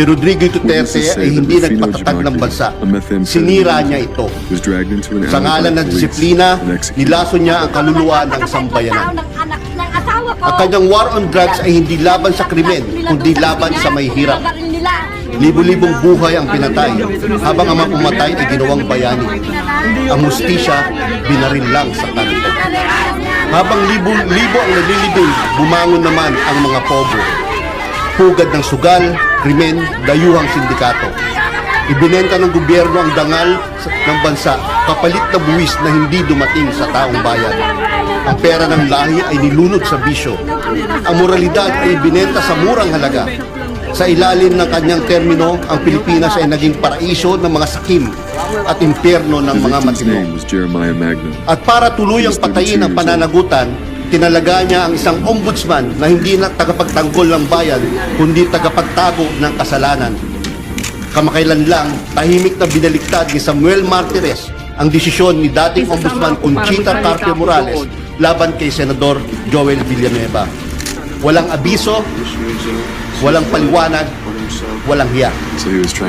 Si Rodrigo Duterte ay hindi nagpatatag ng bansa. Sinira niya ito. Sa ngalan ng disiplina, nilaso niya ang kaluluwa ng sambayanan. Ng anak ng asawa ko. Ang kanyang war on drugs ay hindi laban sa krimen, kundi laban sa may hirap. Libo-libong buhay ang pinatay, habang ang mga pumatay ay ginawang bayani. Ang mustisya, binaril lang sa kanto. Habang libo-libo ang nalilibing, bumangon naman ang mga pobre. Pugad ng sugal, krimen, dayuhang sindikato. Ibinenta ng gobyerno ang dangal ng bansa, kapalit na buwis na hindi dumating sa taong bayan. Ang pera ng lahi ay nilunod sa bisyo. Ang moralidad ay ibinenta sa murang halaga. Sa ilalim ng kanyang termino, ang Pilipinas ay naging paraiso ng mga sakim at impyerno ng mga matino. At para tuluyang patayin ang pananagutan, tinalaga niya ang isang ombudsman na hindi na tagapagtanggol ng bayan, kundi tagapagtago ng kasalanan. Kamakailan lang, tahimik na binaliktad ni Samuel Martires ang desisyon ni dating ombudsman Conchita Carpio Morales laban kay Senador Joel Villanueva. Walang abiso, walang paliwanag, walang hiya. So he was trying